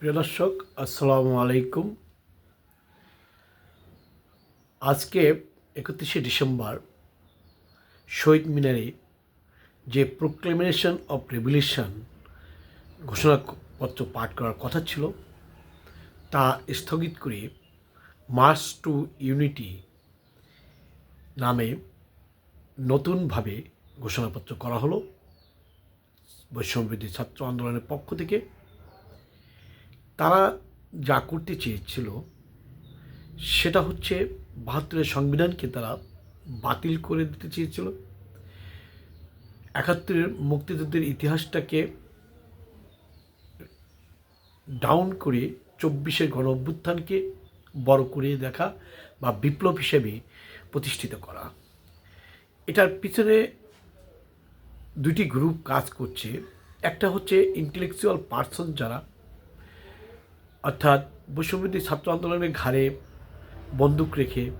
প্রিয় দর্শক, আসসালামু আলাইকুম। আজকে একত্রিশে ডিসেম্বর, শহীদ মিনারে যে প্রোক্লেমেশন অফ রেভলিউশন ঘোষণাপত্র পাঠ করার কথা ছিল, তা স্থগিত করে মার্চ টু ইউনিটি নামে নতুনভাবে ঘোষণাপত্র করা হলো। বৈষম্যবিধি ছাত্র আন্দোলনের পক্ষ থেকে তারা যা করতে চেয়েছিল, সেটা হচ্ছে বাহাত্তরের সংবিধানকে তারা বাতিল করে দিতে চেয়েছিল। একাত্তরের মুক্তিযুদ্ধের ইতিহাসটাকে ডাউন করে চব্বিশের গণ অভ্যুত্থানকে বড় করে দেখা বা বিপ্লব হিসেবে প্রতিষ্ঠিত করা। এটার পিছনে দুটি গ্রুপ কাজ করছে। একটা হচ্ছে ইন্টেলেকচুয়াল পার্সন যারা অর্থাৎ বৈষম্যবিধি ছাত্র আন্দোলনের ঘাড়ে বন্দুক রেখে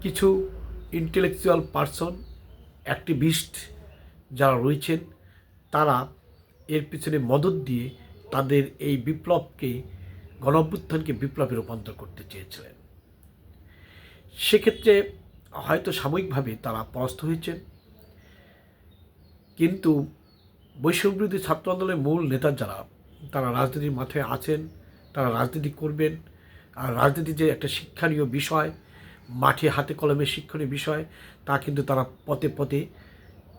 কিছু ইন্টেলেকচুয়াল পার্সন অ্যাক্টিভিস্ট যারা রয়েছেন, তারা এর পিছনে মদত দিয়ে তাদের এই বিপ্লবকে, গণঅভ্যুত্থানকে বিপ্লবে রূপান্তর করতে চেয়েছিলেন। সেক্ষেত্রে হয়তো সাময়িকভাবে তারা পরাস্ত হয়েছেন। কিন্তু বৈষম্যবিরোধী ছাত্র আন্দোলনের মূল নেতা যারা, তারা রাজনীতির মাঠে আছেন তারা রাজনীতি করবেন। আর রাজনীতি যে একটা শিক্ষণীয় বিষয়, মাঠে হাতে কলমে শিক্ষণীয় বিষয়, তা কিন্তু তারা পথে পথে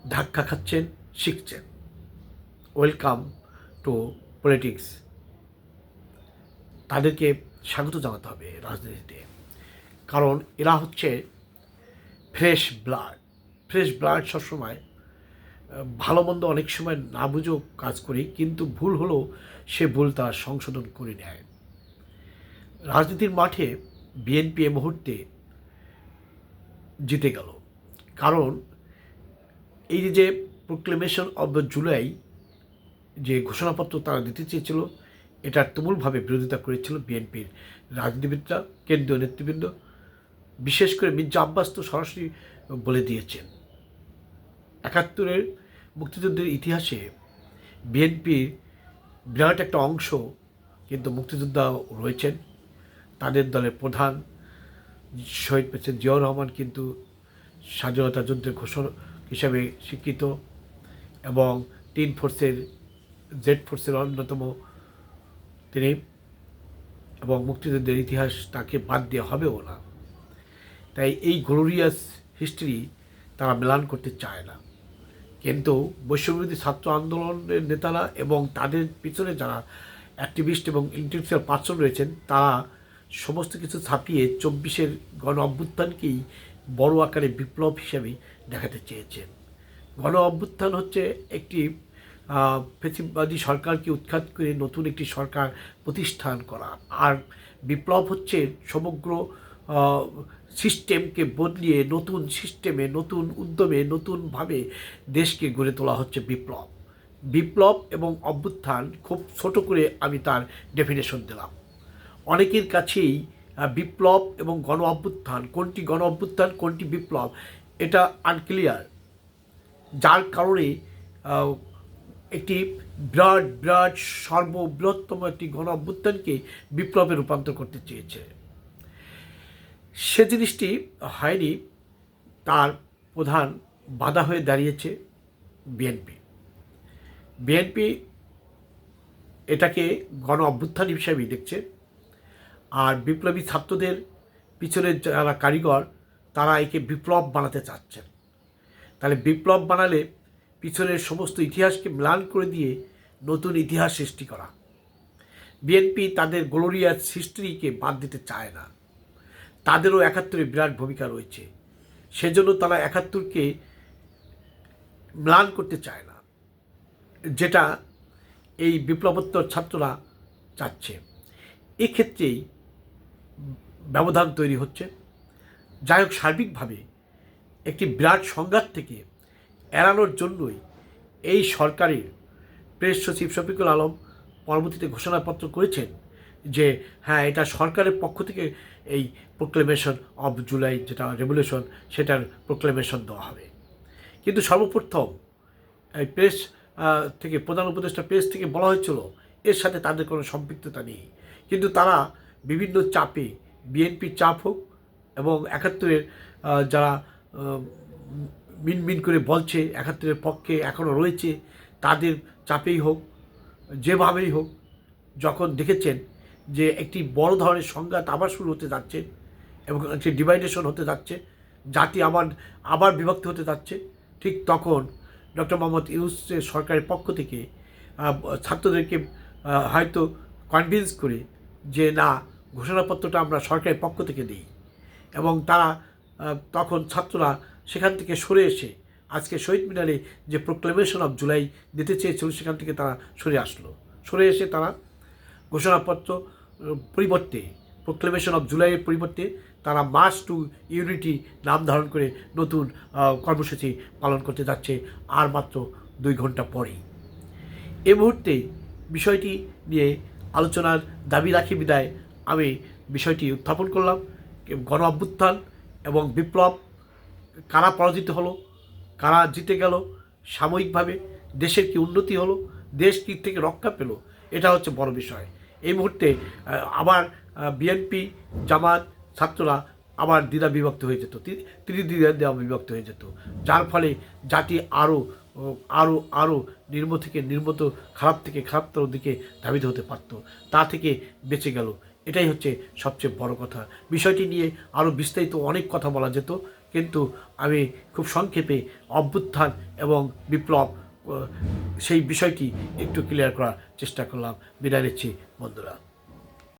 ধাক্কা খাচ্ছেন, শিখছেন। ওয়েলকাম টু পলিটিক্স তাদেরকে স্বাগত জানাতে হবে রাজনীতিতে। কারণ এরা হচ্ছে ফ্রেশ ব্লাড ফ্রেশ ব্লাড সবসময় ভালো মন্দ অনেক সময় না বুঝেও কাজ করি, কিন্তু ভুল হলেও সে ভুল তারা সংশোধন করে নেয়। রাজনীতির মাঠে বিএনপি এ মুহূর্তে জিতে গেল। কারণ এই যে যে প্রোক্লেমেশন অব দ্য জুলাই যে ঘোষণাপত্র তারা দিতে চেয়েছিল এটার তুমুলভাবে বিরোধিতা করেছিল বিএনপির রাজনীতিবিদরা, কেন্দ্রীয় নেতৃবৃন্দ, বিশেষ করে মির্জা আব্বাস তো সরাসরি বলে দিয়েছেন। একাত্তরের মুক্তিযুদ্ধের ইতিহাসে বিএনপির বিরাট একটা অংশ কিন্তু মুক্তিযোদ্ধা রয়েছেন। তাদের দলের প্রধান শহীদ প্রেসিডেন্ট জিয়াউর রহমান কিন্তু স্বাধীনতা যুদ্ধের ঘোষণা হিসাবে স্বীকৃত এবং তিন ফোর্সের, জেড ফোর্সের অন্যতম তিনি এবং মুক্তিযুদ্ধের ইতিহাস তাকে বাদ দেওয়া হবেও না। তাই এই গ্লোরিয়াস হিস্ট্রি তারা মেলান করতে চায় না। কিন্তু বৈশ্ববিরোধী ছাত্র আন্দোলনের নেতারা এবং তাদের পিছনে যারা অ্যাক্টিভিস্ট এবং ইন্টেলেকচুয়াল পার্সন রয়েছেন, তারা সমস্ত কিছু ছাপিয়ে চব্বিশের গণ অভ্যুত্থানকেই বড় আকারে বিপ্লব হিসেবে দেখাতে চেয়েছেন। গণ অভ্যুত্থান হচ্ছে একটি ফেসিবাদী সরকারকে উৎখাত করে নতুন একটি সরকার প্রতিষ্ঠান করা। আর বিপ্লব হচ্ছে সমগ্র সিস্টেমকে বদলিয়ে, নতুন সিস্টেমে, নতুন উদ্যমে, নতুনভাবে দেশকে গড়ে তোলা হচ্ছে বিপ্লব। বিপ্লব এবং অভ্যুত্থান খুব ছোট করে আমি তার ডেফিনেশন দিলাম। অনেকের কাছেই বিপ্লব এবং গণ অভ্যুত্থান, কোনটি গণ অভ্যুত্থান, কোনটি বিপ্লব, এটা আনক্লিয়ার যার কারণে একটি বিরাট বিরাট, সর্ববৃহত্তম একটি গণ অভ্যুত্থানকে বিপ্লবে রূপান্তর করতে চেয়েছে। সে জিনিসটি হয়নি, তার প্রধান বাধা হয়ে দাঁড়িয়েছে বিএনপি। বিএনপি এটাকে গণ অভ্যুত্থান হিসেবেই দেখছে, আর বিপ্লবী ছাত্রদের পিছনে যারা কারিগর, তারা একে বিপ্লব বানাতে চাচ্ছেন তাহলে বিপ্লব বানালে পিছনের সমস্ত ইতিহাসকে ম্লান করে দিয়ে নতুন ইতিহাস সৃষ্টি করা। বিএনপি তাদের গ্লোরিয়াস হিস্ট্রিকে বাদ দিতে চায় না। তাদেরও একাত্তরে বিরাট ভূমিকা রয়েছে। সেজন্য তারা একাত্তরকে ম্লান করতে চায় না, যেটা এই বিপ্লবোত্তর ছাত্ররা চাচ্ছে। এক্ষেত্রেই ব্যবধান তৈরি হচ্ছে। যাই হোক, সার্বিকভাবে একটি বিরাট সংঘাত থেকে এড়ানোর জন্যই এই সরকারের প্রেস সচিব শফিকুল আলম পরবর্তীতে ঘোষণাপত্র করেছেন যে হ্যাঁ এটা সরকারের পক্ষ থেকে এই প্রোক্লেমেশন অফ জুলাই যেটা রেভলিউশন সেটার প্রোক্লেমেশন দেওয়া হবে। কিন্তু সর্বপ্রথম এই প্রেস থেকে প্রধান উপদেষ্টা প্রেস থেকে বলা হয়েছিল, এর সাথে তাদের কোনো সম্পৃক্ততা নেই। কিন্তু তারা বিভিন্ন চাপে বিএনপির চাপ হোক এবং একাত্তরের যারা মিনমিন করে বলছে, একাত্তরের পক্ষে এখনও রয়েছে, তাদের চাপেই হোক, যেভাবেই হোক, যখন দেখেছেন যে একটি বড় ধরনের সংঘাত আবার শুরু হতে যাচ্ছে এবং একটি ডিভাইডেশন হতে যাচ্ছে, জাতি আবার আবার বিভক্ত হতে যাচ্ছে, ঠিক তখন ডক্টর মোহাম্মদ ইউসের সরকারের পক্ষ থেকে ছাত্রদেরকে হয়তো কনভিন্স করে যে না, ঘোষণাপত্রটা আমরা সরকারের পক্ষ থেকে দিই। এবং তারা তখন ছাত্ররা সেখান থেকে সরে এসে আজকে শহীদ মিনারে যে প্রোক্লেমেশন অফ জুলাই দিতে চেয়েছিল, সেখান থেকে তারা সরে আসলো। সরে এসে তারা ঘোষণাপত্র পরিবর্তে প্রোক্লেমেশন অফ জুলাইয়ের পরিবর্তে তারা মার্চ টু ইউনিটি নাম ধারণ করে নতুন কর্মসূচি পালন করতে যাচ্ছে আর মাত্র দুই ঘণ্টা পরেই। এ মুহূর্তে বিষয়টি নিয়ে আলোচনার দাবি রাখি বিদায় আমি বিষয়টি উত্থাপন করলাম। গণ অভ্যুত্থান এবং বিপ্লব কারা পরাজিত হলো, কারা জিতে গেল, সাময়িকভাবে দেশের কি উন্নতি হলো, দেশ কি থেকে রক্ষা পেল, এটা হচ্ছে বড় বিষয়। মুহূর্তে আহ, আবার বিএনপি জামাত ছাত্ররা আবার দ্বিধা বিভক্ত হয়ে যেত। তিনি ত্রিদ্বিধা দেওয়া বিভক্ত হয়ে যেত। যার ফলে জাতি আরও আরও আরও নির্ম থেকে নির্মত খারাপ থেকে খারাপতর দিকে ধাবিত হতে পারত। তা থেকে বেঁচে গেল। এটাই হচ্ছে সবচেয়ে বড় কথা। বিষয়টি নিয়ে আরও বিস্তারিত অনেক কথা বলা যেত কিন্তু আমি খুব সংক্ষেপে অভ্যুত্থান এবং বিপ্লব সেই বিষয়টি একটু ক্লিয়ার করার চেষ্টা করলাম। বিদায় নিচ্ছি। বন্ধুরা।